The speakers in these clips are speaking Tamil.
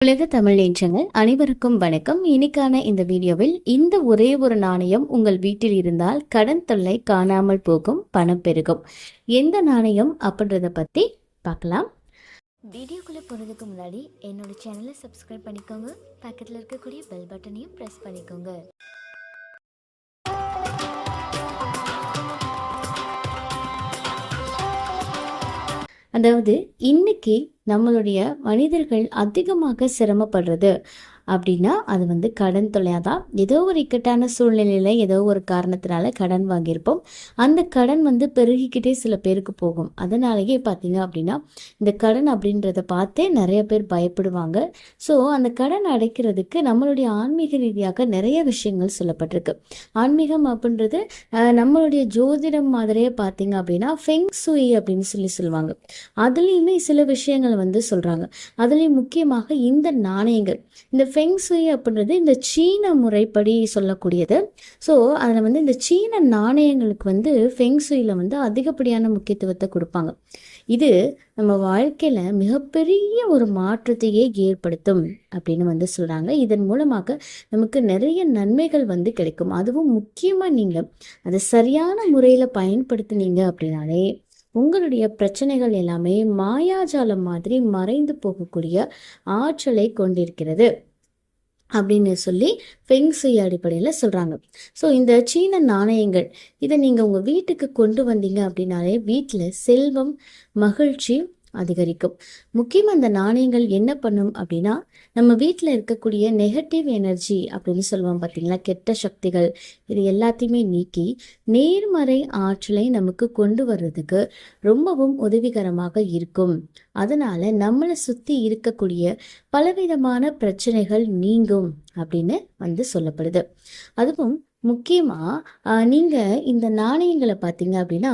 உலக தமிழ் நேற்றங்கள் அனைவருக்கும் வணக்கம். இன்னைக்கான இந்த வீடியோவில் இந்த ஒரே ஒரு நாணயம் உங்கள் வீட்டில் இருந்தால் கடன் தொல்லை காணாமல் போகும் பணம் பெருகும். எந்த நாணயம் அப்படின்றத பத்தி பார்க்கலாம். வீடியோக்குள்ள போறதுக்கு முன்னாடி என்னோட சேனலை சப்ஸ்கிரைப் பண்ணிக்கோங்க. பக்கத்தில் இருக்கக்கூடிய பெல் பட்டனையும் ப்ரெஸ் பண்ணிக்கோங்க. அதாவது இன்னைக்கு நம்மளுடைய மனிதர்கள் அதிகமாக சிரமப்படுறது. அப்படின்னா அது வந்து கடன் தொல்லையாக தான். ஏதோ ஒரு இக்கட்டான சூழ்நிலையில் ஏதோ ஒரு காரணத்தினால கடன் வாங்கியிருப்போம். அந்த கடன் வந்து பெருகிக்கிட்டே சில பேருக்கு போகும். அதனாலேயே பார்த்தீங்க அப்படின்னா இந்த கடன் அப்படின்றத பார்த்தே நிறைய பேர் பயப்படுவாங்க. ஸோ அந்த கடன் அடைக்கிறதுக்கு நம்மளுடைய ஆன்மீக ரீதியாக நிறைய விஷயங்கள் சொல்லப்பட்டிருக்கு. ஆன்மீகம் அப்படின்றது நம்மளுடைய ஜோதிடம் மாதிரியே பார்த்தீங்க அப்படின்னா ஃபெங் சுயி அப்படின்னு சொல்லி சொல்லுவாங்க. அதுலேயுமே சில விஷயங்கள் வந்து சொல்கிறாங்க அதுலேயும் முக்கியமாக இந்த நாணயங்கள். இந்த ஃபெங் அப்படின்றது இந்த சீன முறைப்படி சொல்லக்கூடியது. ஸோ அதில் வந்து இந்த சீன நாணயங்களுக்கு வந்து ஃபெங் வந்து அதிகப்படியான முக்கியத்துவத்தை கொடுப்பாங்க. இது நம்ம வாழ்க்கையில் மிகப்பெரிய ஒரு மாற்றத்தையே ஏற்படுத்தும் அப்படின்னு வந்து சொல்கிறாங்க இதன் மூலமாக நமக்கு நிறைய நன்மைகள் வந்து கிடைக்கும். அதுவும் முக்கியமாக நீங்கள் அதை சரியான முறையில் பயன்படுத்துனீங்க அப்படின்னாலே உங்களுடைய பிரச்சனைகள் எல்லாமே மாயாஜாலம் மாதிரி மறைந்து போகக்கூடிய ஆற்றலை கொண்டிருக்கிறது. அப்படின்னு சொல்லி ஃபெங்ஸு அடிப்படையில் சொல்கிறாங்க ஸோ இந்த சீன நாணயங்கள் இதை நீங்கள் உங்கள் வீட்டுக்கு கொண்டு வந்தீங்க அப்படின்னாலே வீட்டில் செல்வம் மகிழ்ச்சி அதிகரிக்கும். முக்கியமாக அந்த நாணயங்கள் என்ன பண்ணும் அப்படின்னா நம்ம வீட்டில் இருக்கக்கூடிய நெகட்டிவ் எனர்ஜி அப்படின்னு சொல்லுவோம் பார்த்தீங்களா கெட்ட சக்திகள் இது எல்லாத்தையுமே நீக்கி நேர்மறை ஆற்றலை நமக்கு கொண்டு வர்றதுக்கு ரொம்பவும் உதவிகரமாக இருக்கும். அதனால நம்மளை சுற்றி இருக்கக்கூடிய பலவிதமான பிரச்சனைகள் நீங்கும் அப்படின்னு வந்து சொல்லப்படுது. அதுவும் முக்கியமாக நீங்கள் இந்த நாணயங்களை பார்த்தீங்க அப்படின்னா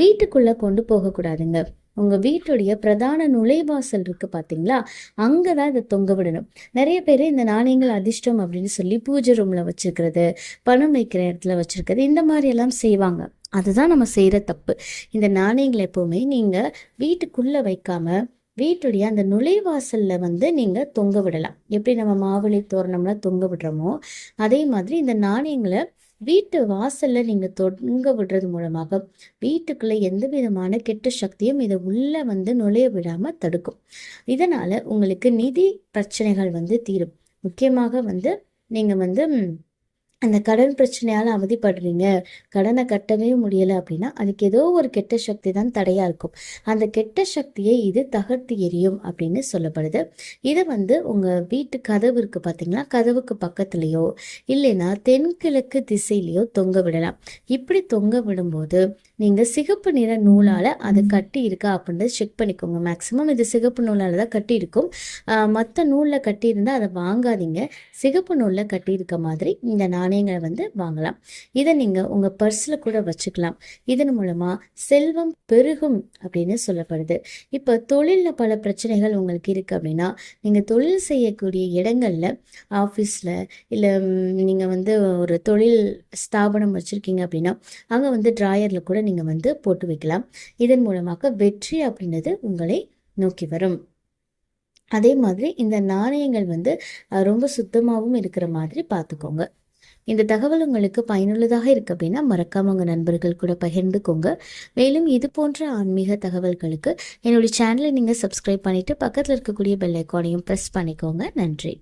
வீட்டுக்குள்ளே கொண்டு போகக்கூடாதுங்க. உங்கள் வீட்டுடைய பிரதான நுழைவாசல் இருக்குது பார்த்தீங்களா அங்கே தான் இதை தொங்க விடணும். நிறைய பேர் இந்த நாணயங்கள் அதிர்ஷ்டம் அப்படின்னு சொல்லி பூஜை ரூமில் வச்சுருக்கிறது பணம் வைக்கிற இடத்துல வச்சுருக்கிறது இந்த மாதிரி எல்லாம் செய்வாங்க. அதுதான் நம்ம செய்கிற தப்பு. இந்த நாணயங்களை எப்போவுமே நீங்கள் வீட்டுக்குள்ளே வைக்காம வீட்டுடைய அந்த நுழைவாசல்ல வந்து நீங்கள் தொங்க விடலாம். எப்படி நம்ம மாவிளை தோரணம்லாம் தொங்க விடுறோமோ அதே மாதிரி இந்த நாணயங்களை வீட்டு வாசல்ல நீங்க தொங்க விடுறது மூலமாக வீட்டுக்குள்ள எந்த விதமான கெட்ட சக்தியும் இதை உள்ள வந்து நுழைய விடாம தடுக்கும். இதனால உங்களுக்கு நிதி பிரச்சனைகள் வந்து தீரும். முக்கியமாக வந்து நீங்க வந்து அந்த கடன் பிரச்சனையால் அவதிப்படுறீங்க. கடனை கட்டவே முடியலை அப்படின்னா அதுக்கு ஏதோ ஒரு கெட்ட சக்தி தான் தடையாக இருக்கும். அந்த கெட்ட சக்தியை இது தகர்த்து எரியும் அப்படின்னு சொல்லப்படுது. இதை வந்து உங்கள் வீட்டு கதவு இருக்குது பார்த்தீங்களா கதவுக்கு பக்கத்துலேயோ இல்லைன்னா தென்கிழக்கு திசையிலையோ தொங்க விடலாம். இப்படி தொங்க விடும்போது நீங்கள் சிகப்பு நிற நூலால் அது கட்டி இருக்கா அப்படின்றத செக் பண்ணிக்கோங்க. மேக்ஸிமம் இது சிகப்பு நூலால் தான் கட்டி இருக்கும் மற்ற நூலில் கட்டியிருந்தால் அதை வாங்காதீங்க. சிகப்பு நூலில் கட்டியிருக்க மாதிரி இந்த நாணயங்களை வந்து வாங்கலாம். இதை நீங்கள் உங்கள் பர்ஸில் கூட வச்சுக்கலாம். இதன் மூலமாக செல்வம் பெருகும் அப்படின்னு சொல்லப்படுது. இப்போ தொழிலில் பல பிரச்சனைகள் உங்களுக்கு இருக்குது அப்படின்னா நீங்கள் தொழில் செய்யக்கூடிய இடங்களில் ஆஃபீஸில் இல்லை நீங்கள் வந்து ஒரு தொழில் ஸ்தாபனம் வச்சுருக்கீங்க அப்படின்னா அங்கே வந்து ட்ராயரில் கூட நீங்கள் வந்து போட்டு வைக்கலாம். இதன் மூலமாக வெற்றி அப்படின்றது உங்களை நோக்கி வரும். அதே மாதிரி இந்த நாணயங்கள் வந்து ரொம்ப சுத்தமாகவும் இருக்கிற மாதிரி பார்த்துக்கோங்க. இந்த தகவல் உங்களுக்கு பயனுள்ளதாக இருக்கு அப்படின்னா மறக்காம உங்க நண்பர்கள் கூட பகிர்ந்துக்கோங்க. மேலும் இது போன்ற ஆன்மீக தகவல்களுக்கு என்னுடைய சேனலை நீங்க சப்ஸ்கிரைப் பண்ணிட்டு பக்கத்தில் இருக்கக்கூடிய பெல் ஐக்கானையும் ப்ரெஸ் பண்ணிக்கோங்க. நன்றி.